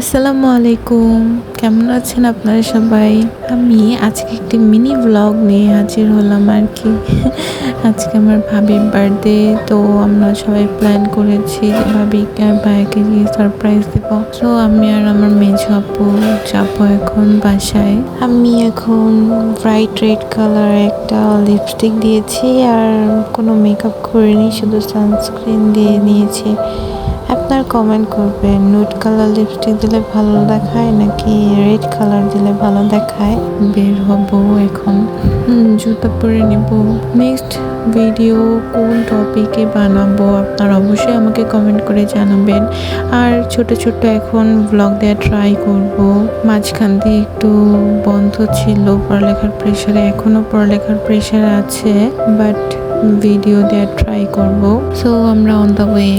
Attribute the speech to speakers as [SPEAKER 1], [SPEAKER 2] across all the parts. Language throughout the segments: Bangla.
[SPEAKER 1] আসসালামু আলাইকুম কেমন আছেন আপনারা সবাই? আমি আজকে একটি মিনি ব্লগ নিয়ে হাজির হলাম আর কি। আজকে আমার ভাবির বার্থডে তো আমরা সবাই প্ল্যান করেছি যে ভাবি আর ভাইকে গিয়ে সারপ্রাইজ দেব। তো আমি আর আমার মেজো আপু যাব এখন বাসায়। আমি এখন ব্রাইট রেড কালার একটা লিপস্টিক দিয়েছি আর কোনো মেকআপ করিনি, শুধু সানস্ক্রিন দিয়ে নিয়েছি। আপনার কমেন্ট করবেন নুড কালার লিপস্টিক দিলে ভালো দেখায় নাকি রেড কালার দিলে ভালো দেখায়? বের হব এখন। জুতা পরে নিব। নেক্সট ভিডিও কোন টপিকে বানাবো আপনারা অবশ্যই আমাকে কমেন্ট করে জানাবেন। আর ছোট ছোট এখন ব্লগ দেওয়া ট্রাই করব। মাঝখান দিয়ে একটু বন্ধ ছিল, পড়ালেখার প্রেশারে এখনও পড়ালেখার প্রেশার আছে বাট ভিডিও দেওয়ার ট্রাই করব। সো আমরা অন দ্য ওয়ে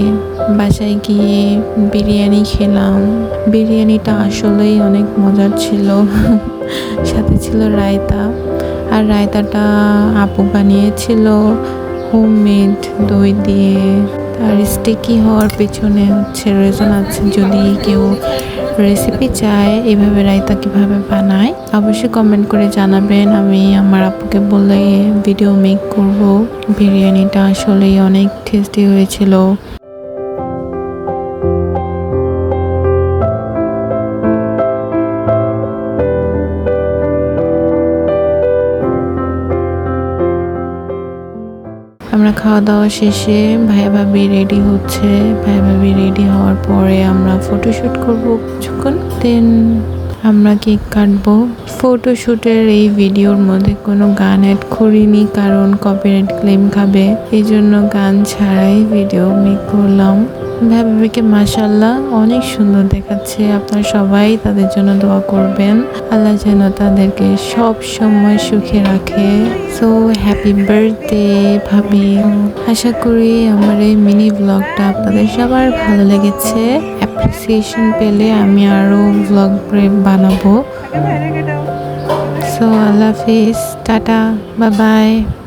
[SPEAKER 1] বাসায় গিয়ে বিরিয়ানি খেলাম। বিরিয়ানিটা আসলেই অনেক মজার ছিল। সাথে ছিল রায়তা। আর রায়তাটা আপু বানিয়েছিল। হোমমেড দই দিয়ে। আর স্টিকি হওয়ার পেছনে হচ্ছে রেজন আছে যদি কেউ রেসিপি চায় এভাবে রায়তা কীভাবে বানায় অবশ্যই কমেন্ট করে জানাবেন। আমি আমার আপুকে বলে ভিডিও মেক করব। বিরিয়ানিটা আসলেই অনেক টেস্টি হয়েছিল। আমরা খাওয়া দাওয়া শেষে ভাইয়া ভাবি রেডি হচ্ছে। ভাইয়া ভাবি রেডি পরে আমরা ফটোশ্যুট করব কিছুক্ষণ দেন আমরা কেক কাটবো। ফটোশ্যুটের এই ভিডিওর মধ্যে কোনো গান অ্যাড করিনি কারণ কপিরাইট ক্লেম খাবে। এই জন্য গান ছাড়াই ভিডিও মেক করলাম। ভাবিকে মাসাল্লাহ অনেক সুন্দর দেখাচ্ছে। আপনারা সবাই তাদের জন্য দোয়া করবেন। আল্লাহ যেন তাদেরকে সব সময় সুখে রাখে। সো হ্যাপি বার্থডে ভাবি। আশা করি আমার এই মিনি ব্লগটা আপনাদের সবার ভালো লেগেছে। অ্যাপ্রিসিয়েশন পেলে আমি আরও ব্লগ বানাবো। সো আল্লাহ হাফিজ টাটা বাবাই। বাই